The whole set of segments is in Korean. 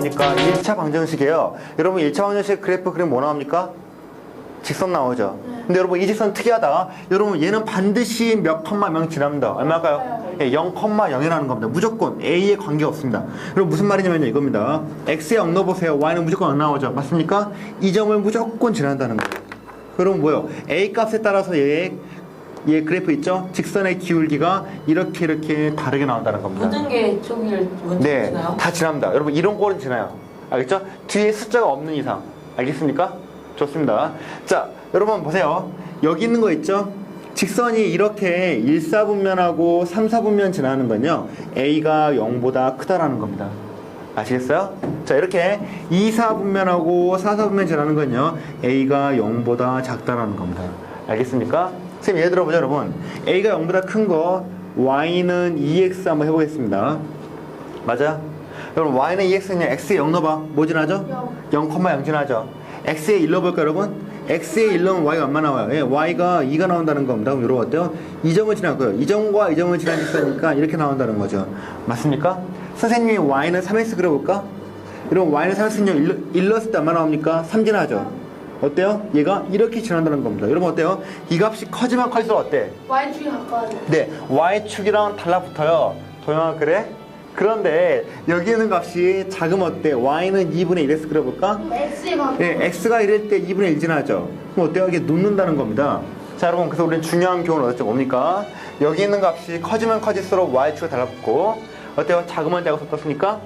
뭡니까? 1차 방정식이에요. 여러분 1차 방정식 그래프 그림 뭐 나옵니까? 직선 나오죠. 근데 여러분 이 직선 특이하다. 여러분 얘는 반드시 몇 컴마 명 지납니다. 얼마일까요? 예, 0,0이라는 겁니다. 무조건 A에 관계 없습니다. 그럼 무슨 말이냐면 이겁니다. X에 0 넣어보세요. Y는 무조건 0 나오죠. 맞습니까? 이 점을 무조건 지난다는 거예요. 그럼 뭐요? A 값에 따라서 얘, 얘 그래프 있죠? 직선의 기울기가 이렇게 이렇게 다르게 나온다는 겁니다. 모든 게 저기를 먼저 네, 지나요? 다 지납니다. 여러분 이런 꼴은 지나요. 알겠죠? 뒤에 숫자가 없는 이상. 알겠습니까? 좋습니다. 자, 여러분 보세요. 여기 있는 거 있죠? 직선이 이렇게 1사분면하고 3사분면 지나는 건요. A가 0보다 크다라는 겁니다. 아시겠어요? 자, 이렇게 2사분면하고 4사분면 지나는 건요. A가 0보다 작다라는 겁니다. 알겠습니까? 선생님 예를 들어보죠, 여러분. A가 0보다 큰 거, Y는 2X 한번 해보겠습니다. 맞아? 여러분 y는 2x는 x에 0 넣어봐 뭐 지나죠? 0, 0 지나죠 x에 1 넣어볼까 여러분? x에 1 넣으면 y가 얼마 나와요? 예, y가 2가 나온다는 겁니다 그럼 여러분 어때요? 이 점을 지나고요 이 점과 이 점을 지난 직선이니까 이렇게 나온다는 거죠 맞습니까? 선생님이 y는 3x 그려볼까? 여러분 y는 3x는요 1, 넣었을 때 얼마 나옵니까? 3 지나죠 어때요? 얘가 이렇게 지난다는 겁니다 여러분 어때요? 이 값이 커지면 커질수록 어때? Y축이 가까워져. 네, y축이랑 달라붙어요. 도영아 그래? 그런데 여기 있는 값이 작으면 어때? y는 2분의 1x 그려볼까? 가까워. 네, x가 이럴 때 2분의 1 지나죠. 그럼 어때요? 이게 눕는다는 겁니다. 자, 여러분, 그래서 우리는 중요한 교훈을 얻었죠. 뭡니까? 여기 있는 값이 커지면 커질수록 y축에 달라붙고, 어때요? 작으면 작을수록 어떻습니까?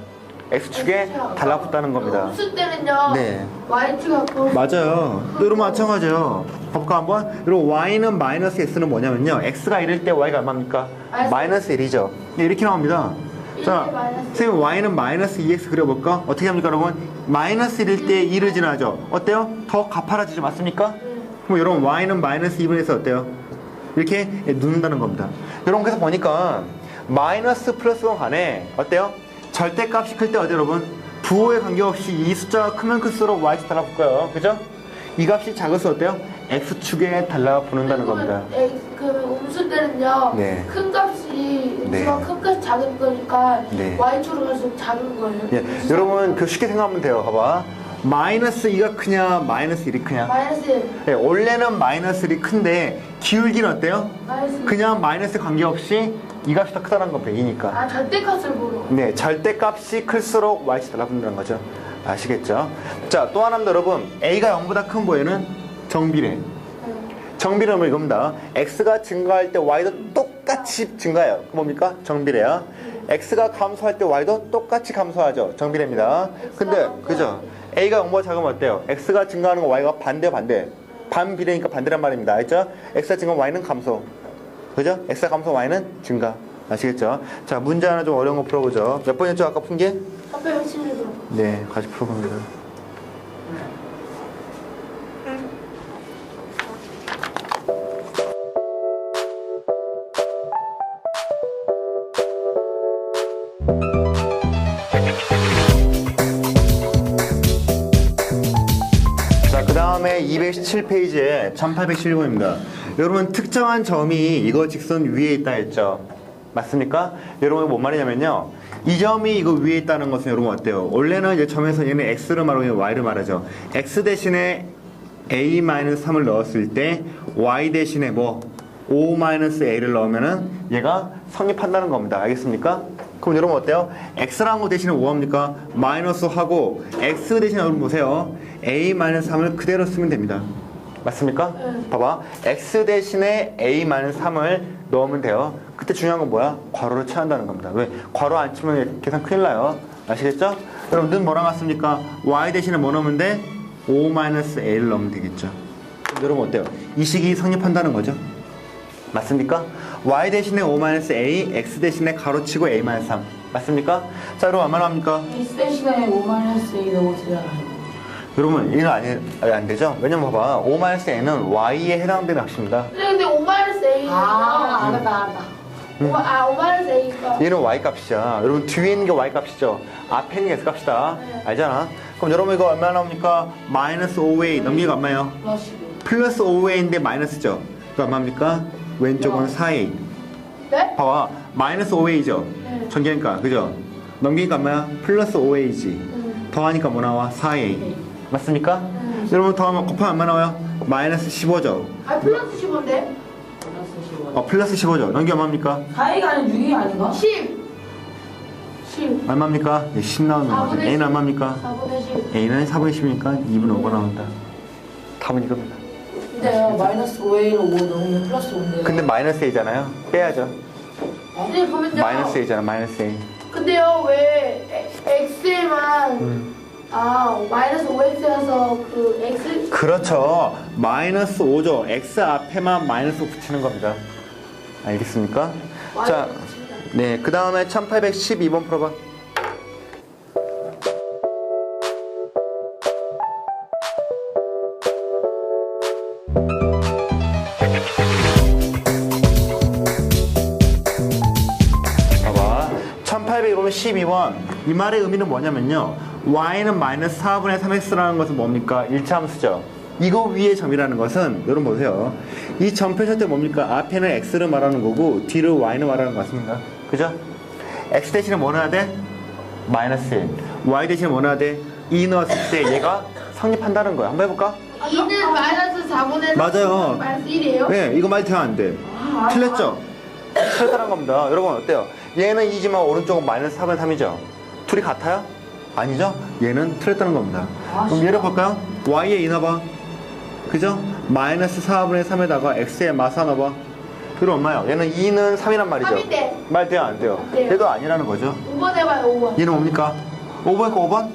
X축에 달라붙다는 겁니다. 없을 때는요. 네. 가까워. 맞아요. 여러분 마찬가지예요. 볼까 한번? 여러분 y는 마이너스 x는 뭐냐면요. x가 1일 때 y가 얼마입니까? 마이너스 1이죠. 이렇게 나옵니다. 자. 선생님 y는 마이너스 2x 그려볼까? 어떻게 합니까 여러분? 마이너스 1일 때 2를 지나죠. 어때요? 더 가파라지죠. 맞습니까? 그럼 여러분 y는 마이너스 2분에서 어때요? 이렇게 누른다는 겁니다. 여러분 그래서 보니까 마이너스 플러스건 간에 어때요? 절대값이 클 때 어때요 여러분? 부호에 관계없이 이 숫자가 크면 클수록 y축 달라붙고요. 그죠? 이 값이 작을수록 어때요? x축에 달라붙는다는 겁니다. X, 그 음수 때는요. 네. 큰 값이 네. 음수가 큰 값이 작은 거니까 네. Y축으로 갈수록 작은 거예요. 예, 여러분 그 쉽게 생각하면 돼요. 봐봐. 마이너스 2가 크냐, 마이너스 1이 크냐? 마이너스 1. 예, 원래는 마이너스 1이 큰데 기울기는 어때요? 마이너스 1. 그냥 마이너스 관계없이 이 값이 더 크다는 건 100이니까. 아 절대값을 보러. 네, 절대값이 클수록 y축 달라붙는다는 거죠. 아시겠죠? 자, 또 하나 여러분. a가 0보다 큰 거에는 정비례. 정비례는 이겁니다. x가 증가할 때 y도 똑같이 증가해요. 그 뭡니까? 정비례야. x가 감소할 때 y도 똑같이 감소하죠. 정비례입니다. 근데 그죠? a가 0보다 작으면 어때요? x가 증가하는 거 y가 반대 반대. 반비례니까 반대란 말입니다. 알죠? x가 증가하면 y는 감소. 그죠? x가 감소 y는 증가. 아시겠죠? 자, 문제 하나 좀 어려운 거 풀어보죠. 몇 번이었죠? 아까 푼 게? 311번. 네, 같이 풀어봅니다. 자, 그 다음에 217페이지에 1811번입니다. 여러분, 특정한 점이 이거 직선 위에 있다 했죠? 맞습니까? 여러분, 뭔 말이냐면요. 이 점이 이거 위에 있다는 것은 여러분 어때요? 원래는 이제 점에서 얘는 x를 말하고 y를 말하죠. x 대신에 a-3을 넣었을 때 y 대신에 뭐 5-a를 넣으면은 얘가 성립한다는 겁니다. 알겠습니까? 그럼 여러분 어때요? x라는 거 대신에 5합니까? 마이너스 하고 x 대신에 여러분 보세요. a-3을 그대로 쓰면 됩니다. 맞습니까? 봐봐. x 대신에 a-3을 넣으면 돼요. 그때 중요한 건 뭐야? 괄호를 쳐한다는 겁니다. 왜? 괄호 안 치면 계산 큰일 나요. 아시겠죠? 여러분 는 뭐랑 같습니까? y 대신에 뭐 넣으면 돼? 5-a를 넣으면 되겠죠. 여러분 어때요? 이 식이 성립한다는 거죠. 맞습니까? y 대신에 5-a, x 대신에 가로치고 a-3. 맞습니까? 자, 여러분 얼마나 합니까? X 대신에 5 마이너스 2 넣어주잖아요. 여러분 이건 아니, 아니, 안 되죠? 왜냐면 봐봐 5-a는 y에 해당되는 값입니다. 근데 근데 5 마이너스 A. 아, 알았다, 알았다. 오, 아, 5 마이너스 A가. 얘는 y 값이야. 여러분 뒤에 있는 게 y 값이죠. 앞에 있는 게 x 값이다. 네. 알잖아. 그럼 여러분 이거 얼마 나옵니까? 마이너스 5a 넘기가 얼마예요? 플러스 2. 플러스 5a인데 마이너스죠. 그 얼마입니까? 왼쪽은 4a. 네? 봐봐. 마이너스 5a죠. 네. 전개니까 그죠? 넘기니까 뭐야? 플러스 5a지. 음. 더하니까 뭐 나와? 4a. 맞습니까? 음. 여러분 더하면 곱하면 얼마 나와요? 마이너스 15죠. 아 플러스 15인데? 어 플러스 15죠. 넘기 얼마입니까? 4위가 아니라 6위 아닌가? 10 10 얼마입니까? 예, 10 나오면 뭐죠? 사분의 a는 십. 얼마입니까? 4분의 10 a는 4분의 10이니까 2분의 5가 나온다. 답은 이겁니다. 근데요 마이너스 5A로 5 넣으면 플러스 5인데 근데 마이너스 a잖아요. 빼야죠. 근데 그러면요 마이너스 a잖아. 마이너스 a. 근데요 왜 x에만 음. 아 마이너스 5x여서 그 x 그렇죠. 마이너스 5죠. x 앞에만 마이너스 붙이는 겁니다. 알겠습니까? 자, 네. 그 다음에 1812번 풀어봐. 봐봐. 1800이면 12번. 이 말의 의미는 뭐냐면요. Y는 마이너스 4분의 3x라는 것은 뭡니까? 1차 함수죠. 이거 위의 점이라는 것은 여러분 보세요. 이 점 표시 때 뭡니까? 앞에는 x를 말하는 거고 뒤를 y는 말하는 것 같습니다. 그죠? x 대신에 뭐 넣어야 돼? 마이너스 1. y 대신에 뭐 넣어야 돼? 2 넣었을 때 얘가 성립한다는 거야. 한번 해볼까? 2는 마이너스 4분의 맞아요. 마이너스 1이에요? 네, 이거 말 되면 안 돼. 틀렸죠? 틀렸다는 겁니다. 여러분 어때요? 얘는 2지만 오른쪽은 마이너스 4분의 3이죠? 둘이 같아요? 아니죠? 얘는 틀렸다는 겁니다. 그럼 얘를 볼까요? y에 2 넣어봐. 그죠? 마이너스 4분의 3에다가 x에 마사 넣어봐. 그럼 엄마요. 얘는 2는 3이란 말이죠? 삼인데. 말 돼요? 안 돼요? 돼요. 얘도 아니라는 거죠? 5번 해봐요 5번 얘는 뭡니까? 5번이니까 5번?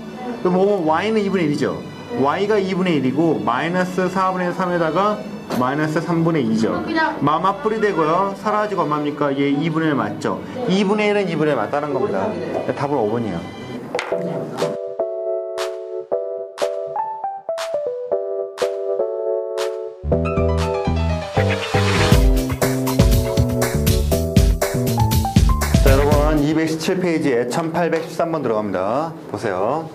그럼 5번 y는 2분의 1이죠? y가 2분의 1이고 마이너스 4분의 3에다가 마이너스 3분의 2죠. 그럼 그냥- 마마 뿌리 되고요. 사라지고 얼마입니까? 얘 2분의 1 맞죠? 2분의 1은 2분의 1 맞다는 겁니다. 답은 5번이에요. 자, 여러분 217페이지에 1813번 들어갑니다. 보세요.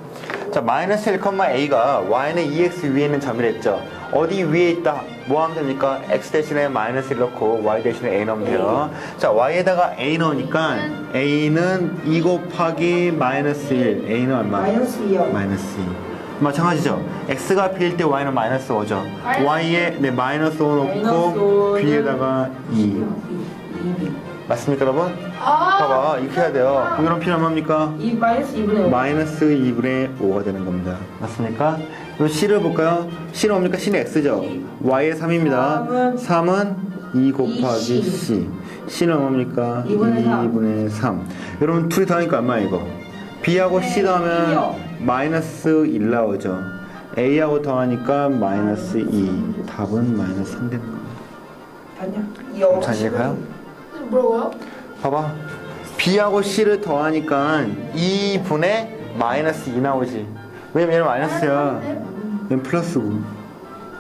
자, 마이너스 1,a가 y는 2x 위에 있는 점이랬죠. 어디 위에 있다? 뭐 하면 됩니까? x 대신에 마이너스 1 넣고 y 대신에 a 넣으면 돼요. 자, y에다가 a 넣으니까 a는 2 곱하기 마이너스 1. a는 얼마? 마이너스 2요 마이너스 2. 마찬가지죠. x가 b일 때 y는 마이너스 5죠. y에 네, 마이너스 5 넣고 b에다가 2. 맞습니까, 여러분? 아 봐봐, 이렇게 해야 돼요. 그럼 이런 필요 얼마입니까? 이 마이너스 2분의 5 마이너스 2분의 5가 되는 겁니다. 맞습니까? 그럼 C를 볼까요? C는 뭡니까? C는 X죠? Y의 3입니다. 삼은 3은 2 곱하기 2C. C. C는 뭡니까? 2분의 3. 2분의 3. 여러분, 둘이 더하니까 얼마야, 이거? B하고 C 네, 더하면. 마이너스 1 나오죠. A하고 더하니까 마이너스 2. 답은 마이너스 3 되는 겁니다. 아니야 자, 이제 가요? 뭐라고요? 봐봐. B하고 C를 더하니까 2분의 마이너스 2 나오지. 왜냐면 얘는 마이너스야. 얘는 플러스고.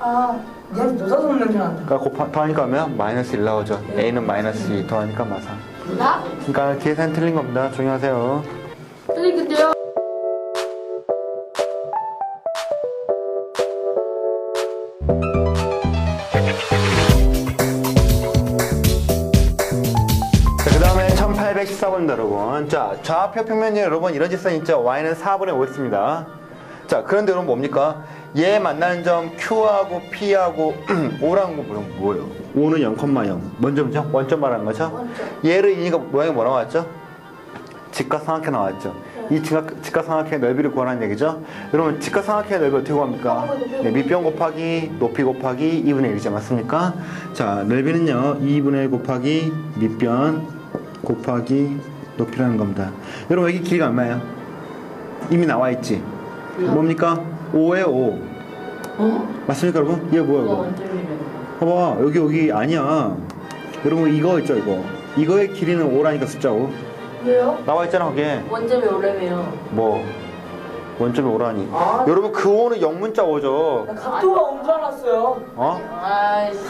아 노사성 냄새 난다 그러니까 곱하, 더하니까 하면 마이너스 1 나오죠. A는 마이너스 2 더하니까 마사. 나? 그러니까 계산 틀린 겁니다. 조용히 하세요. 그 다음에 1814번입니다, 여러분. 자, 좌표 평면에 여러분 이런 직선 있죠? Y는 4분의 5x입니다. 자, 그런데 여러분 뭡니까? 얘 만나는 점 Q하고 P하고 5라는 건 뭐예요? 5는 0,0. 뭔 점이죠? 원점 말하는 거죠? 원점. 얘를 이니까 모양이 뭐 나왔죠? 직각삼각형 나왔죠? 이 직각, 직각삼각형의 넓이를 구하라는 얘기죠? 여러분, 직각삼각형의 넓이 어떻게 구합니까? 네, 밑변 곱하기 높이 곱하기 2분의 1이죠. 맞습니까? 자, 넓이는요, 2분의 1 곱하기 밑변 곱하기 높이라는 겁니다. 여러분, 여기 길이가 얼마예요? 이미 나와 있지? 뭡니까? 5에 5. 어? 맞습니까, 여러분? 이게 뭐야, 이거 봐봐 여기 여기 아니야 여러분 이거 있죠 이거 이거의 길이는 5라니까 숫자 5 왜요? 나와 있잖아 거기에 원점이 오래매요 뭐 원점이 5라니 아. 여러분 그 5는 영문자 5죠 각도가 온 줄 알았어요 어? 아이씨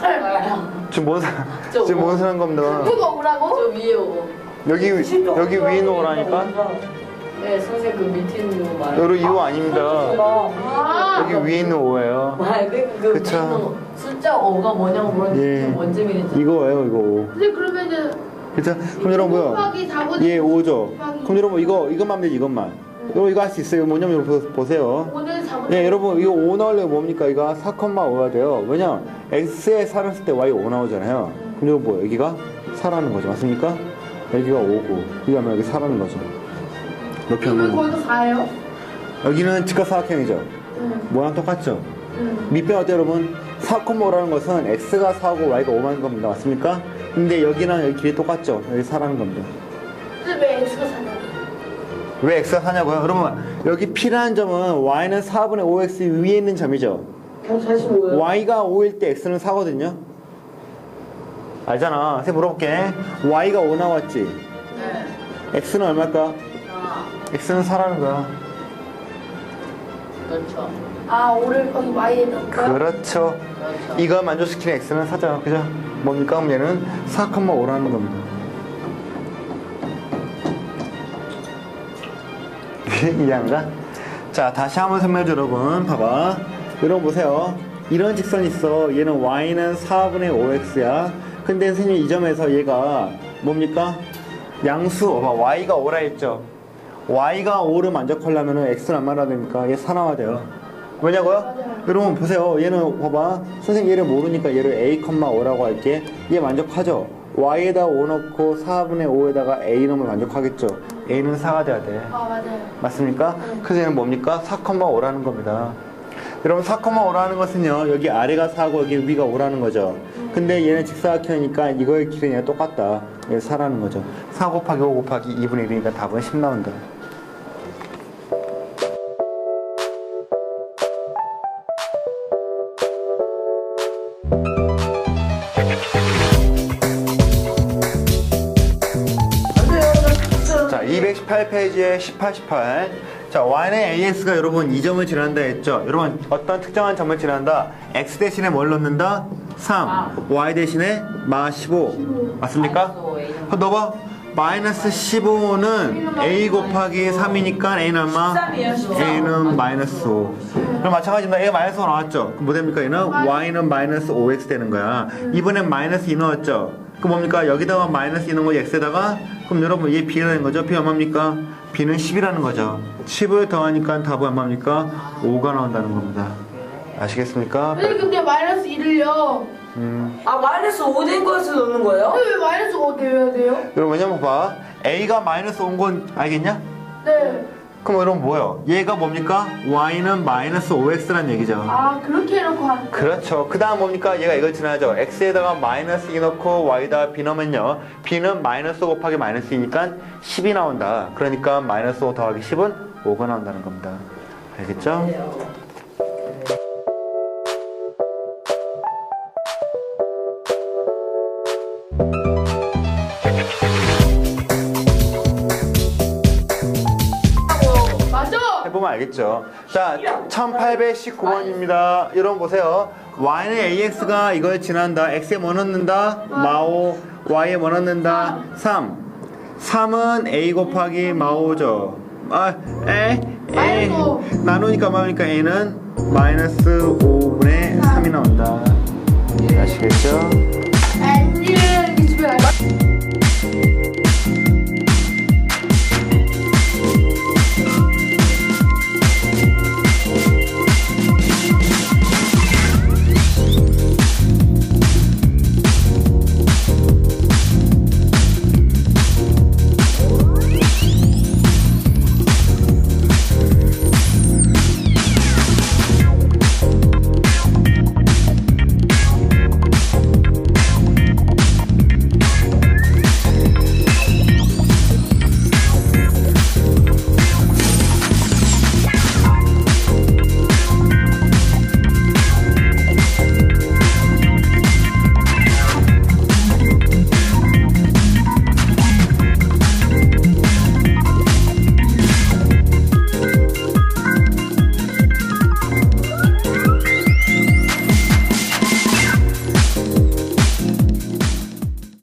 지금 뭔 사, 저 지금 오. 뭔 사는 겁니다 그거 오라고? 저 위에 오고 여기 여기 위에 있는 5라니까 네 선생님 그 밑에 있는 거 말이에요 여러분 이거 아닙니다 아 여기 위에 있는 5예요 아, 그, 그 그쵸. 밑에 숫자 5가 뭐냐고 물었는데 예 원점이랬잖아 이거예요 이거 5 근데 그러면은 그죠? 그럼 여러분 뭐요? 곱하기 4분의 예, 5죠. 곱하기 그럼 여러분 이거 이것만 하면 이것만. 여러분 이거 할 수 있어요. 뭐냐면 여러분 보- 보세요. 5는 4분의 예, 여러분 이거 5 나오려면 뭡니까? 이거 4,5가 돼요. 왜냐? x에 4를 쓸 때 y 5 나오잖아요. 그럼 여러분 뭐 여기가 4라는 거죠. 맞습니까? 여기가 5고 여기 하면 여기 4라는 거죠. 높이 이건 하면 거기서 4예요? 여기는 직각사각형이죠. 응. 모양 똑같죠? 응. 밑변 어때 여러분? 4,5라는 것은 x가 4고 y가 5만 겁니다. 맞습니까? 근데 여기랑 여기 길이 똑같죠? 여기 4라는 겁니다. 근데 왜 X가 4냐? 왜 x가 4냐고요? 여러분 여기 p라는 점은 y는 4분의 5x 위에 있는 점이죠. 어, 45요. y가 5일 때 x는 4거든요. 알잖아. 선생님 물어볼게. y가 5 나왔지? 네. x는 얼마일까? 아, x는 4라는 거야. 그렇죠. 아 5를 거기 Y에 넣을까? 그렇죠. 그렇죠. 이거 만족시키는 x는 4죠. 그죠? 뭡니까? 그럼 얘는 4,5라는 겁니다. 이해한가? 자, 다시 한번 설명해 줘, 여러분. 봐봐. 여러분 보세요. 이런 직선이 있어. 얘는 y는 4분의 5x야. 근데 선생님 이 점에서 얘가 뭡니까? 양수, 봐봐. y가 5라 했죠. Y가 5를 만족하려면 x는 얼마나 됩니까? 얘4 나와야 돼요. 왜냐고요? 여러분 보세요. 얘는 봐봐. 선생님 얘를 모르니까 얘를 a, 5라고 할게. 얘 만족하죠? y에다 5 넣고 4분의 5에다가 a 넣으면 만족하겠죠? a는 4가 돼야 돼. 아 맞아요. 맞습니까? 네. 그래서 얘는 뭡니까? 4,5라는 겁니다. 여러분 4,5라는 것은요. 여기 아래가 4고 여기 위가 5라는 거죠. 근데 얘는 직사각형이니까 이거의 길이 얘랑 똑같다. 얘 4라는 거죠. 4 곱하기 5 곱하기 2분의 1이니까 답은 10 나온다. 18페이지에 18, 18. 자, y는 as가 여러분 이 점을 지난다 했죠? 여러분 어떤 특정한 점을 지난다? x 대신에 뭘 넣는다? 3. 아. y 대신에 마 15. 맞습니까? 어, 너 봐. 마이너스 15는 a 곱하기 3이니까 a는 얼마? a는 마이너스 5 그럼 마찬가지입니다 a 마이너스 5 나왔죠? 그럼 뭐 됩니까 얘는? y는 마이너스 5x 되는 거야 이번엔 마이너스 2 나왔죠? 그럼 뭡니까? 여기다가 마이너스 2 넣은 거 x에다가 그럼 여러분 얘 b라는 거죠? b 얼마입니까? b는 10이라는 거죠. 10을 더하니까 답은 얼마입니까? 5가 나온다는 겁니다. 아시겠습니까? 선생님 근데 마이너스 1을요. 음. 아, 마이너스 5 된 것을 넣는 거예요? 근데 왜 마이너스 5 내야 돼요? 여러분 왜냐면 봐. a가 마이너스 온건 알겠냐? 네. 그럼 여러분 뭐예요? 얘가 뭡니까? y는 마이너스 5x란 얘기죠. 아 그렇게 해놓고 하는 거. 그렇죠. 그 다음 뭡니까? 얘가 이걸 지나죠. x에다가 마이너스 2 넣고 y에다가 b 넣으면요. b는 마이너스 5 곱하기 마이너스 2니까 10이 나온다. 그러니까 마이너스 5 더하기 10은 5가 나온다는 겁니다. 알겠죠? 해 보면 알겠죠. 자, 1819번입니다. 여러분 보세요. y는 ax가 이걸 지난다. x에 뭐 넣는다? 마오. y에 뭐 넣는다? 3. 3은 a 곱하기 마오죠. 아, 에, 에. 나누니까 뭐니까 a는 마이너스 5분의 3이 나온다. 아시겠죠?